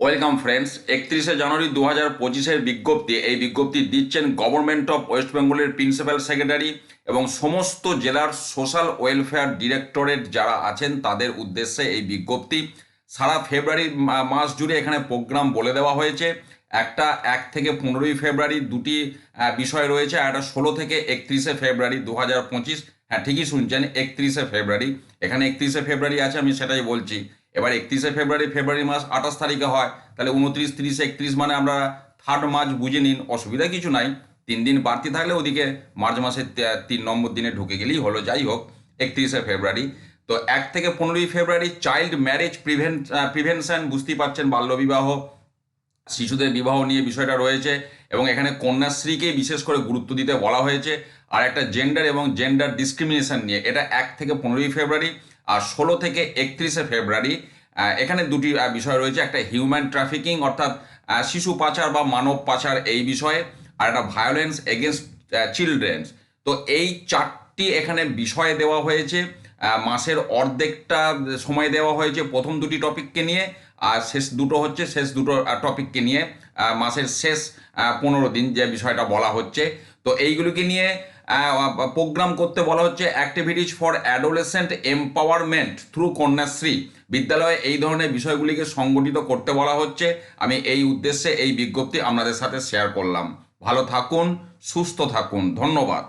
Welcome friends, একত্রিশে জানুয়ারি দু হাজার পঁচিশের বিজ্ঞপ্তি। এই বিজ্ঞপ্তি দিচ্ছেন গভর্নমেন্ট অফ ওয়েস্ট বেঙ্গলের প্রিন্সিপাল সেক্রেটারি এবং সমস্ত জেলার সোশ্যাল ওয়েলফেয়ার ডিরেক্টরেট যারা আছেন, তাদের উদ্দেশ্যে এই বিজ্ঞপ্তি। সারা ফেব্রুয়ারি মাস জুড়ে এখানে প্রোগ্রাম বলে দেওয়া হয়েছে। একটা এক থেকে পনেরোই ফেব্রুয়ারি দুটি বিষয় রয়েছে আর একটা ষোলো থেকে একত্রিশে ফেব্রুয়ারি দু হাজার পঁচিশ। হ্যাঁ ঠিকই শুনছেন, একত্রিশে ফেব্রুয়ারি। এখানে একত্রিশে ফেব্রুয়ারি আছে, আমি সেটাই বলছি। এবার একত্রিশে ফেব্রুয়ারি ফেব্রুয়ারি মাস আঠাশ তারিখে হয়, তাহলে উনত্রিশ, তিরিশ একত্রিশ মানে আমরা থার্ড মার্চ বুঝে নিন, অসুবিধা কিছু নাই। তিন দিন বাড়তি থাকলে ওদিকে মার্চ মাসের তিন নম্বর দিনে ঢুকে গেলেই হলো, যাই হোক, একত্রিশে ফেব্রুয়ারি। তো এক থেকে পনেরোই ফেব্রুয়ারি চাইল্ড ম্যারেজ প্রিভেন প্রিভেনশন বুঝতেই পারছেন বাল্যবিবাহ শিশুদের বিবাহ নিয়ে বিষয়টা রয়েছে, এবং এখানে কন্যাশ্রীকে বিশেষ করে গুরুত্ব দিতে বলা হয়েছে। আর একটা জেন্ডার এবং জেন্ডার ডিসক্রিমিনেশন নিয়ে, এটা এক থেকে পনেরোই ফেব্রুয়ারি আর ষোলো থেকে একত্রিশে ফেব্রুয়ারি এখানে দুটি বিষয় রয়েছে। একটা হিউম্যান ট্রাফিকিং অর্থাৎ শিশু পাচার বা মানব পাচার এই বিষয়ে, আর একটা ভায়োলেন্স এগেনস্ট চিলড্রেন্স তো এই চারটি এখানে বিষয় দেওয়া হয়েছে। মাসের অর্ধেকটা সময় দেওয়া হয়েছে প্রথম দুটি টপিককে নিয়ে, আর শেষ দুটো হচ্ছে, শেষ দুটো টপিককে নিয়ে মাসের শেষ পনেরো দিন যে বিষয়টা বলা হচ্ছে। তো এইগুলিকে নিয়ে প্রোগ্রাম করতে বলা হচ্ছে activities for adolescent empowerment through Kanyashree. বিদ্যালয়ে এই ধরনের বিষয়গুলিকে সংগঠিত করতে বলা হচ্ছে। আমি এই উদ্দেশ্যে এই বিজ্ঞপ্তি আপনাদের সাথে শেয়ার করলাম। ভালো থাকুন, সুস্থ থাকুন। ধন্যবাদ।